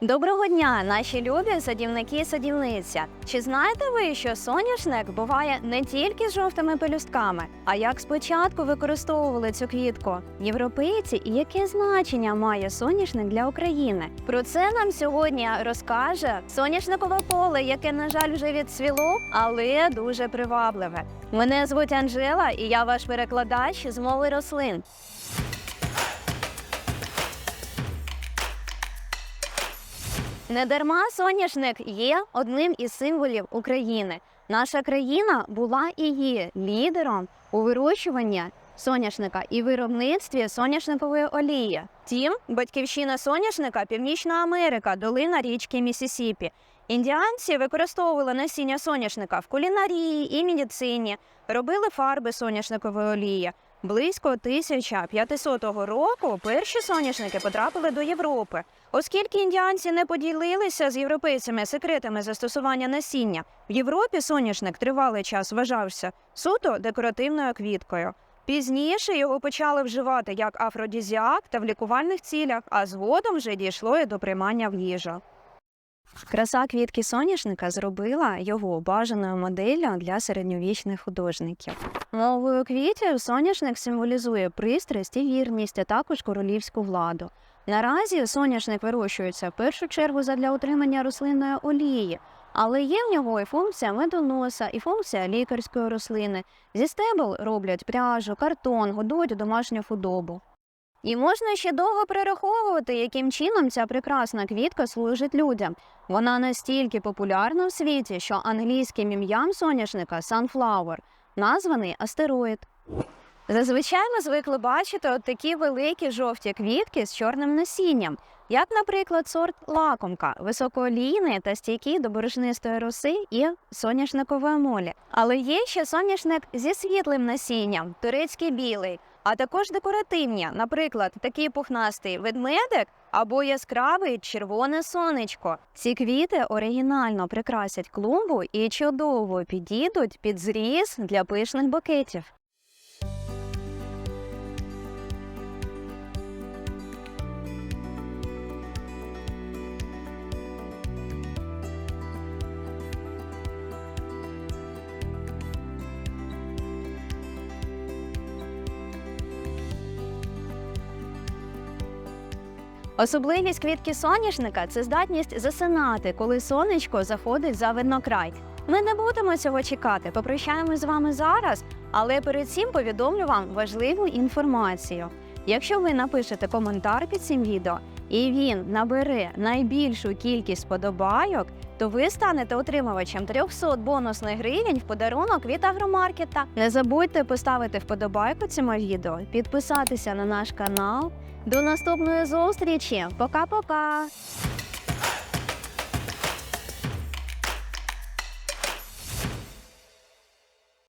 Доброго дня, наші любі садівники і садівниця. Чи знаєте ви, що соняшник буває не тільки з жовтими пелюстками, а як спочатку використовували цю квітку європейці і яке значення має соняшник для України? Про це нам сьогодні розкаже соняшникове поле, яке, на жаль, вже відцвіло, але дуже привабливе. Мене звуть Анжела, і я ваш перекладач з мови рослин. Недарма соняшник є одним із символів України. Наша країна була і є лідером у вирощуванні соняшника і виробництві соняшникової олії. Тім, батьківщина соняшника Північна Америка, долина річки Місісіпі. Індіанці використовували насіння соняшника в кулінарії і медицині, робили фарби соняшникової олії. Близько 1500 року перші соняшники потрапили до Європи. Оскільки індіанці не поділилися з європейцями секретами застосування насіння, в Європі соняшник тривалий час вважався суто декоративною квіткою. Пізніше його почали вживати як афродізіак та в лікувальних цілях, а згодом вже дійшло і до приймання в їжу. Краса квітки соняшника зробила його бажаною моделлю для середньовічних художників. Мовою квітів соняшник символізує пристрасть і вірність, а також королівську владу. Наразі соняшник вирощується в першу чергу задля утримання рослинної олії, але є в нього і функція медоноса, і функція лікарської рослини. Зі стебел роблять пряжу, картон, годують домашню худобу. І можна ще довго перераховувати, яким чином ця прекрасна квітка служить людям. Вона настільки популярна в світі, що англійським ім'ям соняшника Sunflower названий астероїд. Зазвичай ми звикли бачити от такі великі жовті квітки з чорним насінням, як, наприклад, сорт лакомка, високоолійний та стійкий до борошнистої роси і соняшникової молі. Але є ще соняшник зі світлим насінням, турецький білий, а також декоративні, наприклад, такий пухнастий ведмедик або яскравий червоне сонечко. Ці квіти оригінально прикрасять клумбу і чудово підійдуть під зріз для пишних букетів. Особливість квітки соняшника це здатність засинати, коли сонечко заходить за виднокрай. Ми не будемо цього чекати, попрощаємось з вами зараз, але перед цим повідомлю вам важливу інформацію. Якщо ви напишете коментар під цим відео і він набере найбільшу кількість подобайок, то ви станете отримувачем 300 бонусних гривень в подарунок від агромаркета. Не забудьте поставити вподобайку цьому відео, підписатися на наш канал. До наступної зустрічі. Пока-пока.